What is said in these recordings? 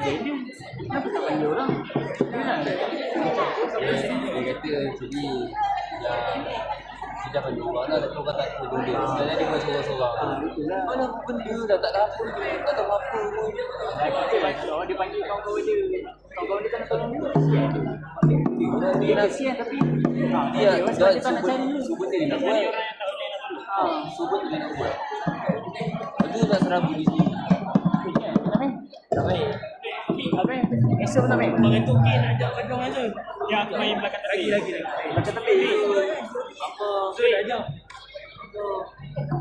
dia. Kata jadi yang dia dah panggil orang lah tapi orang tak tahu dia. Sebenarnya dia buat sorang-sorang. Ah. Mana benda dah tak ada apa je, tak tahu apa pun. Dia panggil kawan-kawan dia. Kawan-kawan dia tak nak tolong dia. Dia kesian tapi ah, Dia dia nak cari dulu. cuba dia nak buat. Ah, Cuba dia nak buat. Lepas tu nak serabu di sini. Esok nak main? Orang tu okey nak ajak kau tu. Ya aku main belakang tepi. Lagi lagi. Macam tepi. Apa? Tu dah ajak.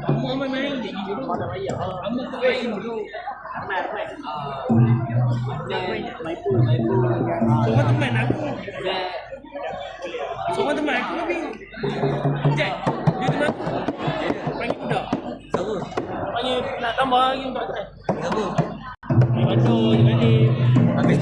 Kamu main main dia dulu. Mana bayar? Kamu tu main dulu. Main main pun, main pun. Semua teman aku. Semua teman aku tapi. Jack, dia teman aku. Panggil budak. siapa? Panggil nak tambah lagi untuk try. Siapa? Je balik.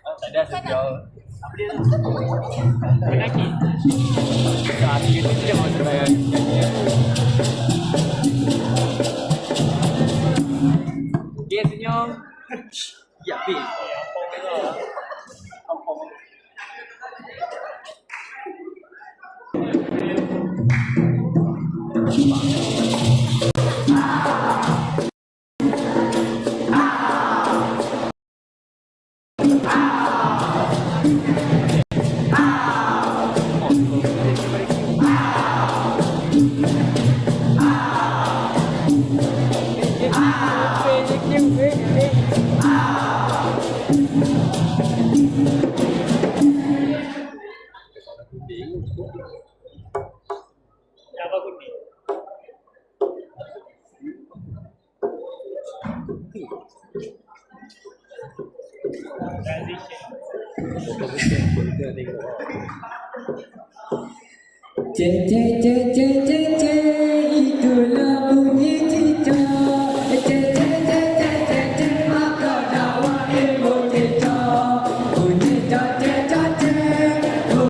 Tak ada sejauh. Apa dia? Penyakit. Dia tu dia mau terbayar. Dia senyum. Ya, pi. Apa chết chết chết chết chết.